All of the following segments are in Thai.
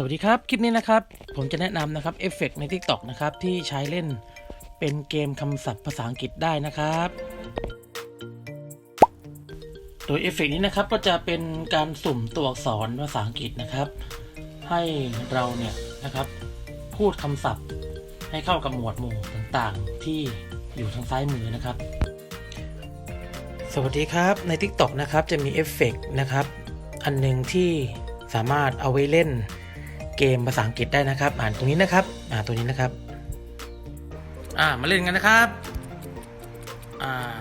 สวัสดีครับ คลิปนี้นะครับ ผมจะแนะนำนะครับเอฟเฟกใน TikTok นะครับ ที่ใช้เล่นเป็นเกมคำศัพท์ภาษาอังกฤษได้นะครับ โดยเอฟเฟกนี้นะครับก็จะเป็นการสุ่มตัวอักษรภาษาอังกฤษนะครับ ให้เราเนี่ยนะครับ พูดคำศัพท์ให้เข้ากับหมวดหมู่ต่างๆ ที่อยู่ทางซ้ายมือนะครับ สวัสดีครับใน TikTok นะครับจะมีเอฟเฟกนะครับ อันหนึ่งที่สามารถเอาไว้เล่น เกมภาษาอังกฤษได้นะครับ อ่านตรงนี้นะครับ อ่าตัวนี้นะครับ อ่ามาเล่นกันนะครับ อ่า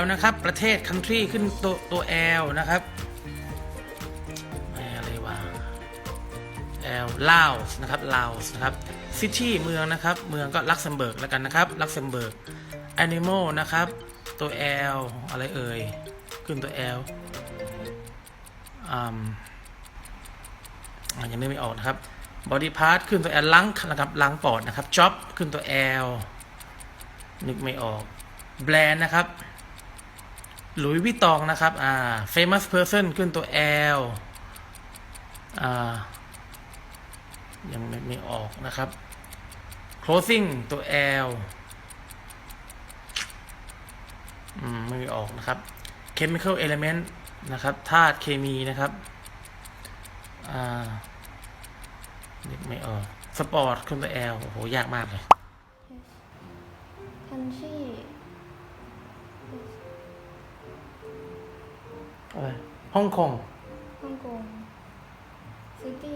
L นะครับ ประเทศ country ขึ้นตัวตัว L นะครับอะไรวะ L Laos นะครับ Laos นะครับ City เมืองนะครับ เมืองก็ลักเซมเบิร์กแล้วกันนะครับ ลักเซมเบิร์ก Animal นะครับ ตัว L อะไรเอ่ย ขึ้นตัว L อืมอ่า ยังไม่ไม่ออกนะครับ Body part ขึ้นตัว L ลังนะครับลังปอดนะครับ Job ขึ้นตัว L นึกไม่ออก Brand นะครับหลุยวิตองนะครับอ่า famous person ขึ้นตัว L อ่ายังไม่ไม่ออกนะครับ clothing ตัว L อืมไม่ออกนะครับ chemical element นะครับธาตุเคมีนะครับ อ่านึกไม่ออกสปอร์ตขึ้นตัว L โอ้โห ยากมากเลย country อะไรฮ่องกงฮ่องกง city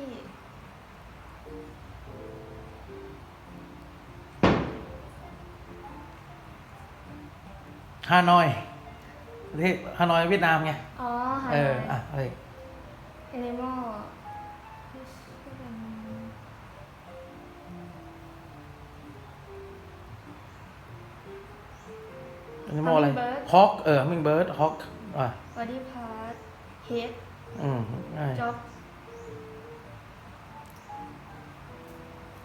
ฮานอยประเทศฮานอยเวียดนามไง อ๋อฮาเออนอะอยอะไร animal อัน นี้โมอะไร Hummingbird ฮอกเออมิงเบิร์ดฮอกอะ body part head อืมง่าย job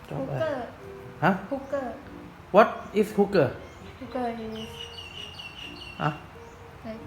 จบอะไร hooker ฮะ hooker what is hooker hooker is อะ like